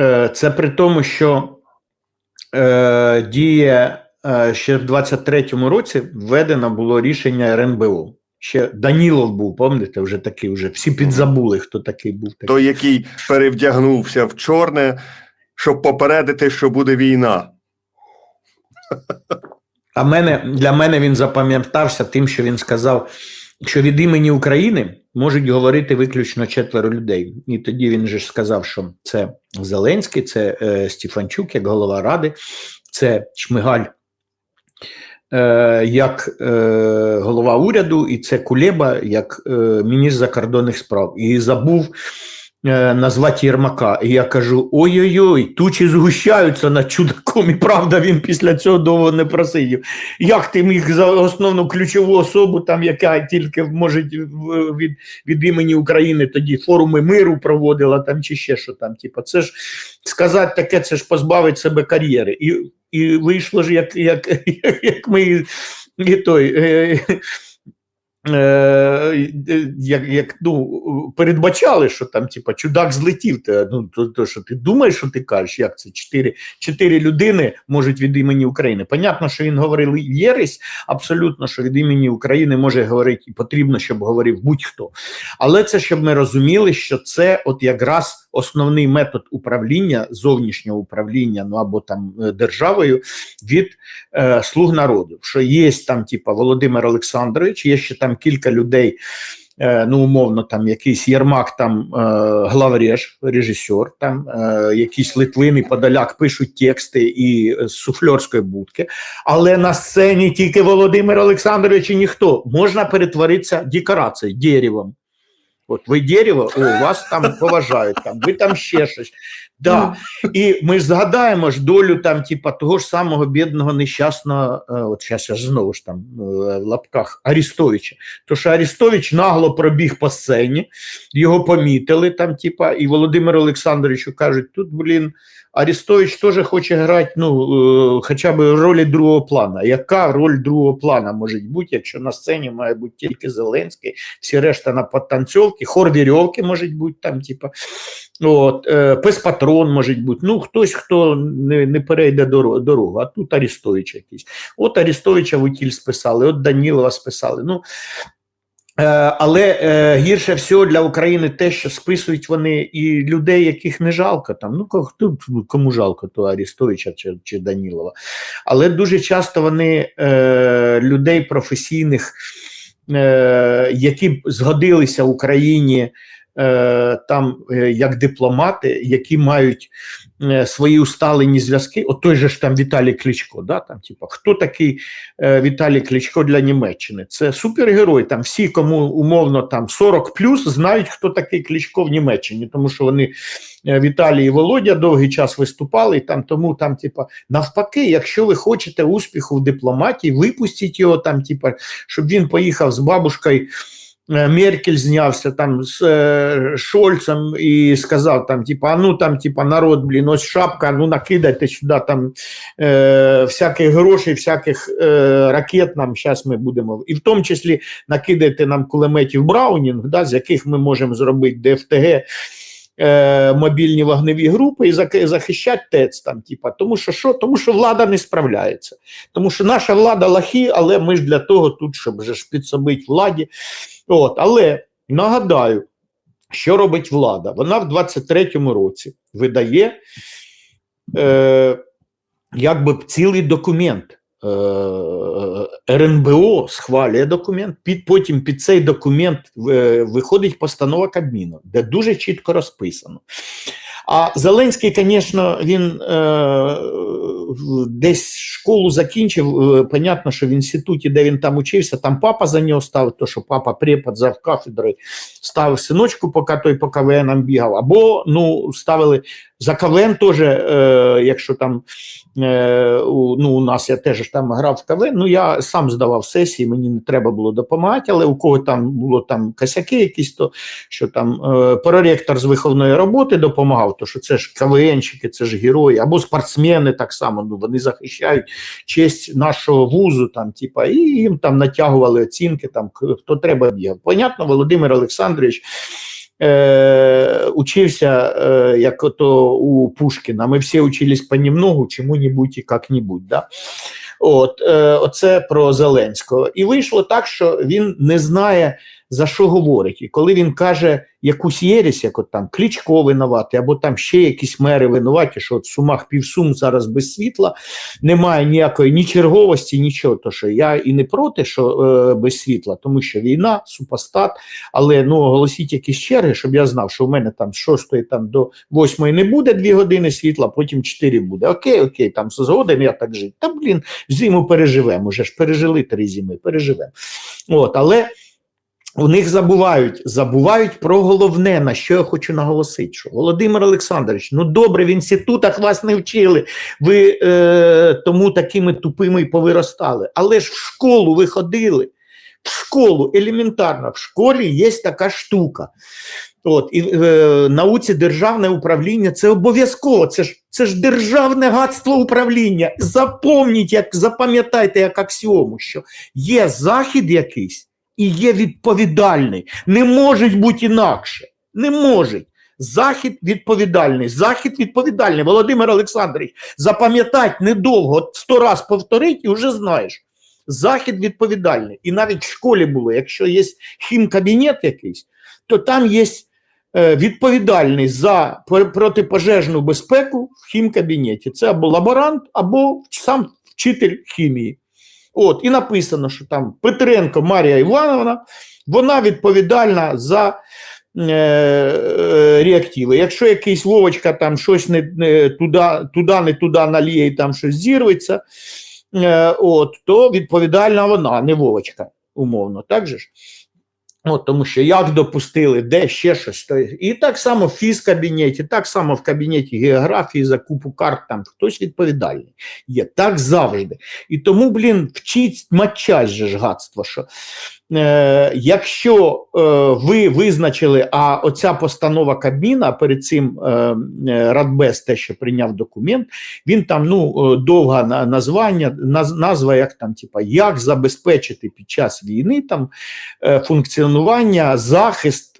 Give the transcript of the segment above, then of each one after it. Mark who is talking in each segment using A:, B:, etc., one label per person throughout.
A: Е, Це при тому, що е, діє е, ще в 23-му році введено було рішення РНБО. Ще Данілов був, пам'ятаєте, вже такий, вже всі підзабули, хто такий був. Такий.
B: Той, який перевдягнувся в чорне, щоб попередити, що буде війна.
A: А мене, для мене він запам'ятався тим, що він сказав, що від імені України можуть говорити виключно четверо людей. І тоді він же ж сказав, що це Зеленський, це е, Стефанчук як голова ради, це Шмигаль е, як е, голова уряду, і це Кулеба як е, міністр закордонних справ. І забув назвати Єрмака. І я кажу: ой-ой-ой, тучі згущаються над чудаком, і правда, він після цього довго не просидів. Як ти міг за основну ключову особу, там, яка тільки може від, від імені України тоді форуми миру проводила там чи ще що там. Типу, це ж сказати таке, це ж позбавить себе кар'єри. І і вийшло ж, як як, як ми і той. Е, Е, як, як ну, передбачали, що там типа чудак злетів, то, ну, то, то що ти думаєш, що ти кажеш, як це чотири чотири людини можуть від імені України. Понятно, що він говорив єресь, абсолютно, що від імені України може говорити і потрібно, щоб говорив будь-хто. Але це щоб ми розуміли, що це от якраз основний метод управління, зовнішнього управління, ну або там державою від е, слуг народу. Що є там, типа Володимир Олександрович, є ще там кілька людей. Ну, умовно, там якийсь Єрмак, там главреж, режисер, там якісь Литвини Подоляк пишуть тексти і з суфльорської будки. Але на сцені тільки Володимир Олександрович і ніхто можна перетворитися декорацією, деревом. От ви дерево, о, вас там поважають, там, ви там ще щось. Да. І ми ж згадаємо ж долю там, типа, того ж самого бідного нещасного, от зараз я ж знову ж там в лапках Арістовича. То що Арістович нагло пробіг по сцені, його помітили там, типа, і Володимиру Олександровичу кажуть, тут, блін, Арістович теж хоче грати ну, хоча б ролі другого плана. Яка роль другого плана може бути, якщо на сцені має бути тільки Зеленський, всі решта на подтанцьовки, хор вірьовки може бути там, типа, от, е, пес-патрон може бути. Ну, хтось, хто не не перейде дорогу, а тут Арістович якийсь. От Арістовича в утіль списали, от Данілова списали. Ну, Е, але е, гірше всього для України те, що списують вони і людей, яких не жалко там. Ну хто кому жалко, то Арістовича чи чи Данілова. Але дуже часто вони е, людей професійних, е, які згодилися Україні там е, як дипломати, які мають е, свої усталені зв'язки. От той же ж там Віталій Кличко. Да, там, типу, Хто такий е, Віталій Кличко для Німеччини? Це супергерой. Там всі, кому умовно там 40 плюс, знають, хто такий Кличко в Німеччині, тому що вони. Е, Віталій і Володя довгий час виступали, там тому там, типа, навпаки, якщо ви хочете успіху в дипломатії, випустіть його там, типа, щоб він поїхав з бабушкою Е, Меркель знявся там з е, Шольцем і сказав там, типа, ну там, типа, народ, блін, ось шапка, ну накидайте сюди там е, всяких грошей, всяких е, ракет нам зараз ми будемо. І в тому числі накидайте нам кулеметів Браунінг, да, з яких ми можемо зробити ДФТГ. Е, мобільні вогневі групи і захищати ТЕЦ там, типа, тому що що? Тому що влада не справляється. Тому що наша влада лахи, але ми ж для того тут, щоб вже ж підсобити владі. От, Але нагадаю, що робить влада? Вона в 23-му році видає е, якби цілий документ. Е, РНБО схвалює документ, під, потім під цей документ е, виходить постанова Кабміну, де дуже чітко розписано. А Зеленський, звісно, він е, десь школу закінчив. Е, понятно, що в інституті, де він там учився, там папа за нього ставив, то що папа препод за кафедрою ставив синочку, поки той по КВН бігав, або ну, ставили за КВН теж, е, якщо там е, у, ну, у нас я теж там грав в КВН, ну я сам здавав сесії, мені не треба було допомагати, але у кого там було там косяки якісь, то що там е, проректор з виховної роботи допомагав, то що це ж КВНщики, це ж герої, або спортсмени так само, ну вони захищають честь нашого вузу, там, типа, і їм там натягували оцінки, там хто треба бігав. Понятно, Володимир Олександрович е, учився, е, як ото у Пушкіна. Ми всі учились понемногу, чому-небудь і як-небудь. Да? От, е, оце про Зеленського. І вийшло так, що він не знає, за що говорить. І коли він каже якусь єресь, як от там Кличко винуватий, або там ще якісь мери винуваті, що от Сумах півсум зараз без світла, немає ніякої ні черговості, нічого. То що я і не проти, що е, без світла, тому що війна, супостат, але ну оголосіть якісь черги, щоб я знав, що в мене там з 6 там до 8 не буде 2 години світла, потім 4 буде. Окей, окей, там згоден я так жити. Та блін, зиму переживемо. Уже ж пережили три зими, переживемо. От, але у них забувають, забувають про головне, на що я хочу наголосити. Що Володимир Олександрович, ну добре, в інститутах вас не вчили, ви е, тому такими тупими й повиростали. Але ж в школу ви ходили. В школу елементарно, в школі є така штука. От, і е, науці державне управління це обов'язково. Це ж, це ж державне гадство управління. Запомніть, як запам'ятайте як аксіому, що є захід якийсь і є відповідальний. Не може бути інакше. Не може. Захід відповідальний. Захід відповідальний. Володимир Олександрович, запам'ятай недовго, сто раз повторить і вже знаєш. Захід відповідальний. І навіть в школі було, якщо є хімкабінет якийсь, то там є е, відповідальний за протипожежну безпеку в хімкабінеті. Це або лаборант, або сам вчитель хімії. От, і написано, що там Петренко Марія Івановна, вона відповідальна за е, е, реактиви. Якщо якийсь Вовочка там щось не, не туди, туди, не туди наліє і там щось зірветься, е, от, то відповідальна вона, не Вовочка, умовно. Так же ж? От, тому що як допустили, де ще щось. То, і так само в фізкабінеті, так само в кабінеті географії за купу карт там хтось відповідальний є. Так завжди. І тому, блін, вчіть матчасть же ж гадство, що е, якщо е, ви визначили, а оця постанова Кабміна перед цим е, е, те, що прийняв документ, він там ну, довга названня, наз, назва, як там, типа, як забезпечити під час війни там функціонування, захист,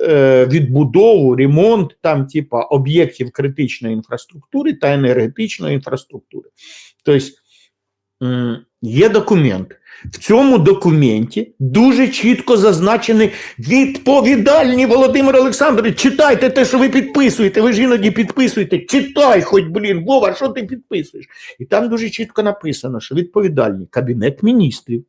A: відбудову, ремонт там, типа, об'єктів критичної інфраструктури та енергетичної інфраструктури. Тобто є документ. В цьому документі дуже чітко зазначені відповідальні Володимир Олександрович. Читайте те, що ви підписуєте. Ви ж іноді підписуєте. Читай, хоч блін, Вова, що ти підписуєш? І там дуже чітко написано, що відповідальні Кабінет міністрів.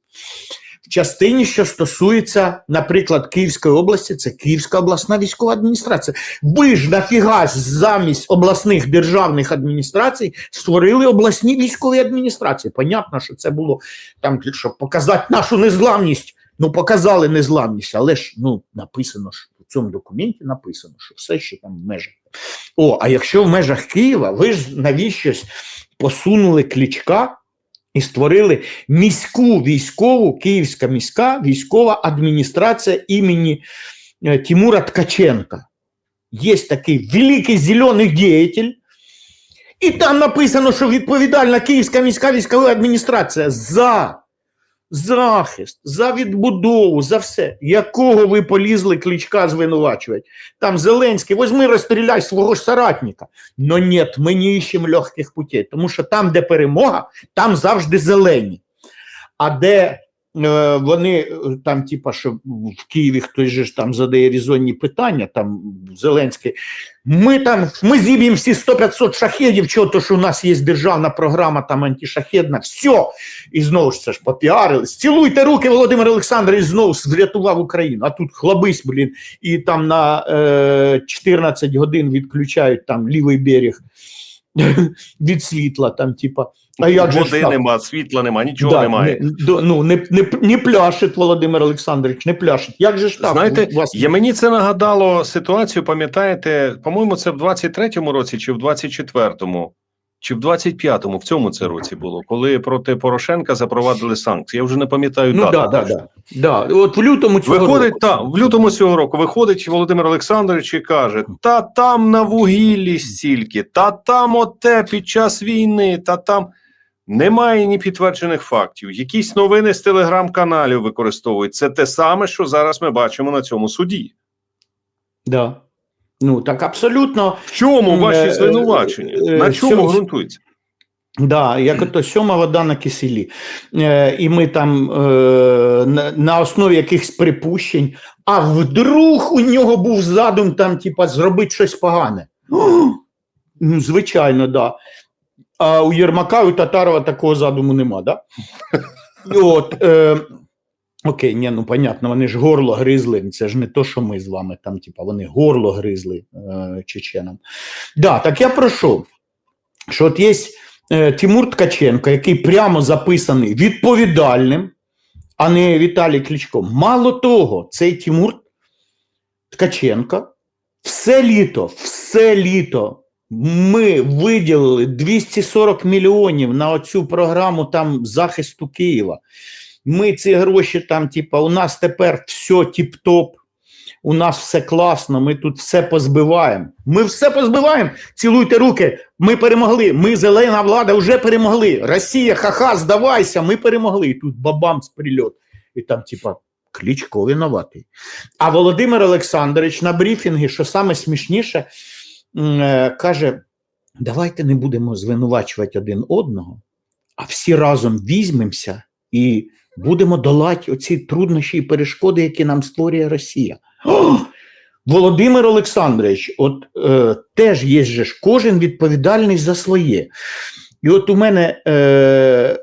A: Частині, що стосується, наприклад, Київської області, це Київська обласна військова адміністрація. Ви ж нафіга замість обласних державних адміністрацій створили обласні військові адміністрації. Понятно, що це було там, щоб показати нашу незламність. Ну, показали незламність, але ж ну, написано ж у цьому документі написано, що все ще там в межах. О, а якщо в межах Києва, ви ж навіщось посунули клічка і створили міську військову, Київська міська військова адміністрація імені е, Тимура Ткаченка. Є такий великий зелений діятель, і там написано, що відповідальна Київська міська військова адміністрація за захист, за відбудову, за все. Якого ви полізли кличка звинувачувати? Там Зеленський, возьми, розстріляй свого ж соратника. Но ні, ми не іщемо легких путей, тому що там, де перемога, там завжди зелені. А де вони е, там, типа, що в Києві хтось же ж там задає різонні питання, там Зеленський. Ми там ми зіб'ємо всі 100-500 шахедів, чого то, що у нас є державна програма там антишахедна, все. І знову ж це ж попіарили. Цілуйте руки, Володимир Олександрович знову врятував Україну. А тут хлобись, блін, і там на е, 14 годин відключають там лівий берег від світла, там, типа. А як же ж
B: Води
A: так?
B: нема, світла нема, нічого
A: Да,
B: немає.
A: Не, до- ну, не, не, не пляшет Володимир Олександрович, не пляшет. Як же ж так?
B: Знаєте,
A: У вас...
B: я мені це нагадало ситуацію, пам'ятаєте, по-моєму, це в 23-му році, чи в 24-му, чи в 25-му, в цьому це році було, коли проти Порошенка запровадили санкції. Я вже не пам'ятаю
A: Ну
B: дату.
A: да, да, да. Да. От в лютому цього
B: Виходить,
A: року.
B: та, в лютому цього року виходить Володимир Олександрович і каже: Та там на вугіллі стільки, та там оте під час війни, та там немає ні підтверджених фактів. Якісь новини з телеграм-каналів використовують. Це те саме, що зараз ми бачимо на цьому суді.
A: Да. Ну так абсолютно.
B: В чому
A: Е,
B: ваші
A: е,
B: звинувачення?
A: е,
B: На чому ґрунтується?
A: Да, як ото сьома вода на киселі. Е, і ми там е, на, на основі якихось припущень, а вдруг у нього був задум там, типа, зробити щось погане. О, ну, звичайно, да. А у Єрмака, у Татарова такого задуму нема, да? От, е, окей, ні, ну понятно, вони ж горло гризли. Це ж не то, що ми з вами там, типа, вони горло гризли е, чеченам. Да, так я прошу, що от є е, Тимур Ткаченко, який прямо записаний відповідальним, а не Віталій Кличко. Мало того, цей Тимур Ткаченко все літо, все літо ми виділили 240 мільйонів на оцю програму там захисту Києва. Ми ці гроші там, типа, у нас тепер все тіп-топ, у нас все класно, ми тут все позбиваємо. Ми все позбиваємо. Цілуйте руки. Ми перемогли. Ми зелена влада вже перемогли. Росія, ха-ха, здавайся, ми перемогли. І тут бабам з прильот. І там, типа, Кличко винуватий. А Володимир Олександрович на брифінгі, що саме смішніше, е, каже: давайте не будемо звинувачувати один одного, а всі разом візьмемося і будемо долати оці труднощі і перешкоди, які нам створює Росія. О! Володимир Олександрович, от е, теж є ж кожен відповідальний за своє. І от у мене, е, е,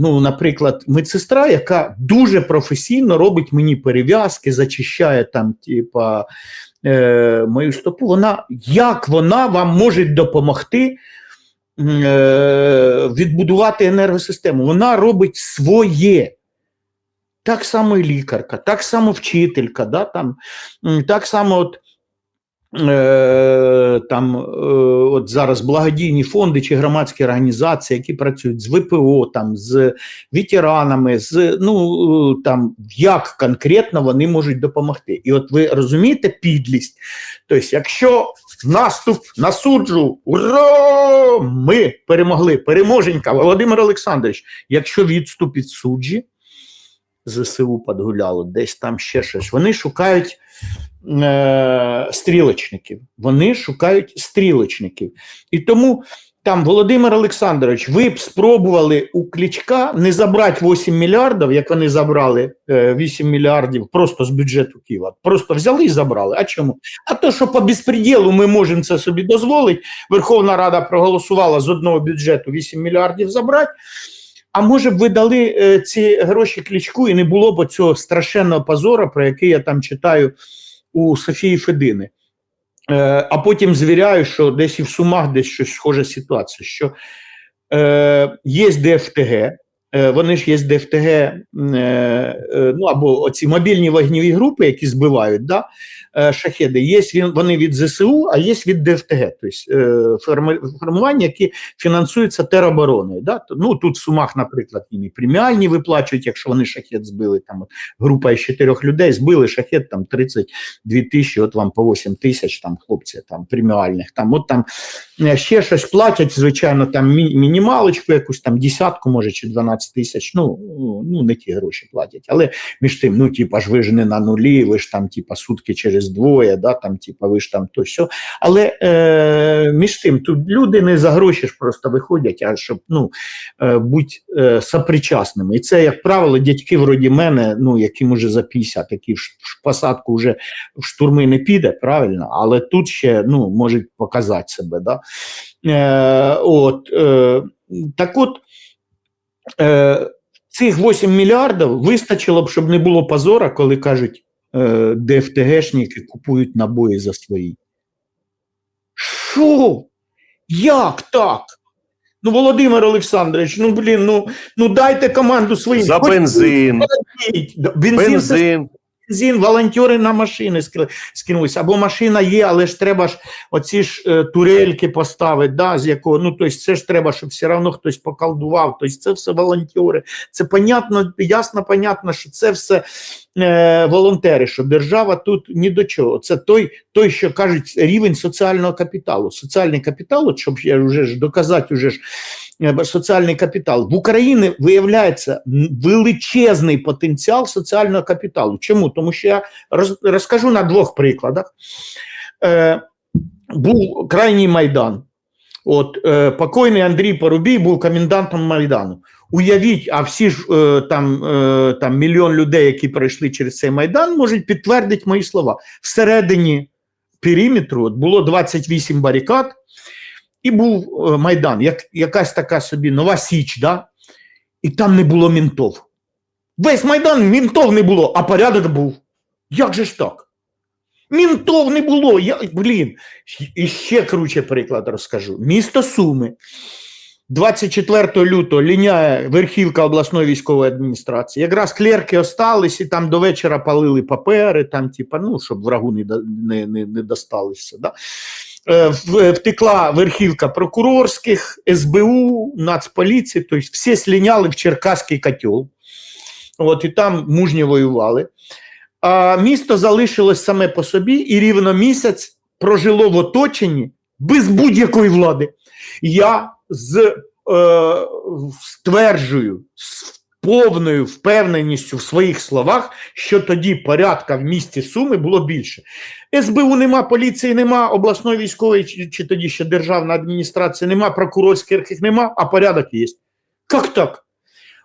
A: ну, наприклад, медсестра, яка дуже професійно робить мені перев'язки, зачищає там, типа, е, мою стопу. Вона, як вона вам може допомогти відбудувати енергосистему? Вона робить своє. Так само і лікарка, так само вчителька, да, там, так само от, е, там, е, от зараз благодійні фонди чи громадські організації, які працюють з ВПО, там, з ветеранами, з, ну, е, там, як конкретно вони можуть допомогти. І от ви розумієте підлість. Тобто, якщо наступ на суджу, ура! Ми перемогли, переможенька, Володимир Олександрович, якщо відступ від суджі, ЗСУ подгуляло, десь там ще щось. Вони шукають е, стрілочників. Вони шукають стрілочників. І тому там Володимир Олександрович, ви б спробували у Кличка не забрати 8 мільярдів, як вони забрали е, 8 мільярдів просто з бюджету Києва. Просто взяли і забрали. А чому? А то, що по безпреділу ми можемо це собі дозволити. Верховна Рада проголосувала з одного бюджету 8 мільярдів забрати. А може б ви дали е, ці гроші клічку і не було б цього страшенного позора, про який я там читаю у Софії Федини. Е, а потім звіряю, що десь і в Сумах десь щось схожа ситуація, що е, є ДФТГ, вони ж є ДФТГ, е, е, ну або оці мобільні вогневі групи, які збивають да, е, шахеди, є вони від ЗСУ, а є від ДФТГ, тобто е, формування, які фінансуються теробороною. Да? Ну, тут в Сумах, наприклад, їм і преміальні виплачують, якщо вони шахет збили. Там от, група із чотирьох людей збили шахет там 32 тисячі, от вам по 8 тисяч там хлопці там преміальних. Там, от там е, ще щось платять, звичайно, там мінімалочку, якусь там десятку, може, чи 12 тисяч. Ну, ну, не ті гроші платять. Але між тим, ну, типа ж ви ж не на нулі, ви ж там, типа, сутки через двоє, да, там, типа, ви ж там то все. Але е, між тим, тут люди не за гроші ж просто виходять, а щоб ну, е, бути е, сопричасними. І це, як правило, дядьки вроді мене, ну, яким уже за 50, які в посадку вже в штурми не піде, правильно, але тут ще ну, можуть показати себе. Да? Е, от, е, так от, е, цих 8 мільярдів вистачило б, щоб не було позора, коли кажуть, е, ДФТГшники купують набої за свої. Що? Як так? Ну, Володимир Олександрович, ну блін, ну, ну дайте команду своїм.
B: За бензин,
A: купіть. Бензин,
B: бензин.
A: Бензин, волонтери на машини ски- скинулися. Або машина є, але ж треба ж оці ж е, турельки поставити, да, з якого, ну, тобто це ж треба, щоб все одно хтось поколдував. Тобто це все волонтери. Це понятно, ясно, понятно, що це все е, волонтери, що держава тут ні до чого. Це той, той, що кажуть, рівень соціального капіталу. Соціальний капітал, от, щоб я вже ж доказати, уже ж соціальний капітал. В Україні виявляється величезний потенціал соціального капіталу. Чому? Тому що я розкажу на двох прикладах. е, був крайній Майдан. От е, покойний Андрій Порубій був комендантом Майдану. Уявіть, а всі ж е, там, е, там мільйон людей, які пройшли через цей майдан, можуть підтвердити мої слова. Всередині периметру от було 28 барикад, і був е, майдан, як, якась така собі нова Січ, да? і там не було мінтов. Весь майдан мінтов не було, а порядок був. Як же ж так? Мінтов не було. Я, блін, і ще круче приклад розкажу. Місто Суми. 24 лютого ліняє верхівка обласної військової адміністрації. Якраз клерки остались і там до вечора палили папери, там, типа, ну, щоб врагу не, не, не, не досталося. Да? Е, в- Втекла верхівка прокурорських, СБУ, Нацполіції, тобто всі сліняли в Черкаський котел. От, і там мужньо воювали. А місто залишилось саме по собі, і рівно місяць прожило в оточенні без будь-якої влади. Я з, е, стверджую повною впевненістю в своїх словах, що тоді порядка в місті Суми було більше. СБУ нема, поліції нема, обласної військової чи, чи тоді ще державна адміністрація нема, прокурорських нема, а порядок є. Як так?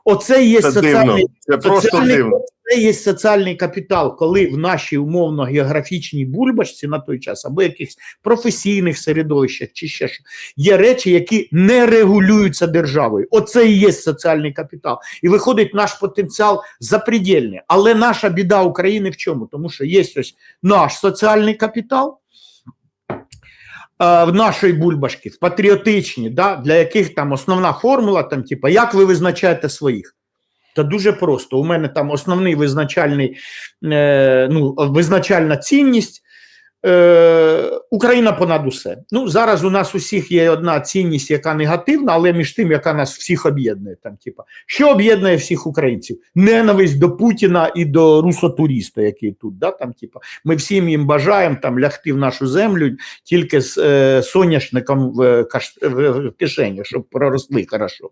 A: Оце є
B: Це дивно.
A: соціальний
B: Це
A: Соціальний-
B: дивно.
A: це є соціальний капітал, коли в нашій умовно географічній бульбашці на той час або якихось професійних середовищах чи ще що, є речі, які не регулюються державою. Оце і є соціальний капітал. І виходить наш потенціал запредельний. Але наша біда України в чому? Тому що є ось наш соціальний капітал. Е, В нашої бульбашки, в патріотичні, да, для яких там основна формула, там, типа, як ви визначаєте своїх? Та дуже просто. У мене там основний визначальний, е, ну, визначальна цінність. Е, Україна понад усе. Ну, зараз у нас усіх є одна цінність, яка негативна, але між тим, яка нас всіх об'єднує. Там, типа, що об'єднує всіх українців? Ненависть до Путіна і до русотуриста, який тут. Да? Там, типа, ми всім їм бажаємо там лягти в нашу землю тільки з е, соняшником в, каш, в, кишені, щоб проросли хорошо.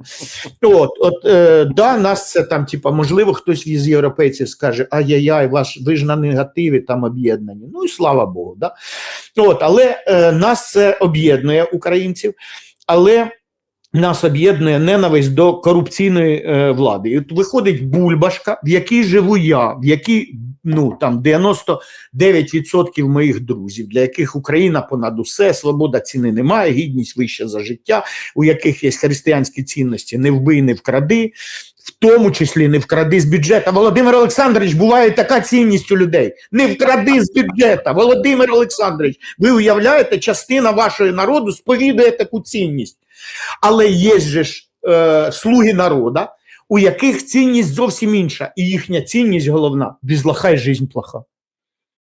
A: От, от е, да, нас це там, типа, можливо, хтось із європейців скаже: ай-яй-яй, ви ж на негативі там об'єднані. Ну і слава Богу, да. От, але е, нас це об'єднує українців, але нас об'єднує ненависть до корупційної е, влади. І от виходить бульбашка, в якій живу я, в якій ну там 99% моїх друзів, для яких Україна понад усе, свобода ціни немає, гідність вища за життя, у яких є християнські цінності не вбий, не вкради, в тому числі не вкради з бюджету. Володимир Олександрович, буває така цінність у людей. Не вкради з бюджету. Володимир Олександрович, ви уявляєте, частина вашого народу сповідує таку цінність. Але є же ж е, слуги народа, у яких цінність зовсім інша, і їхня цінність головна без лоха й жизнь плоха.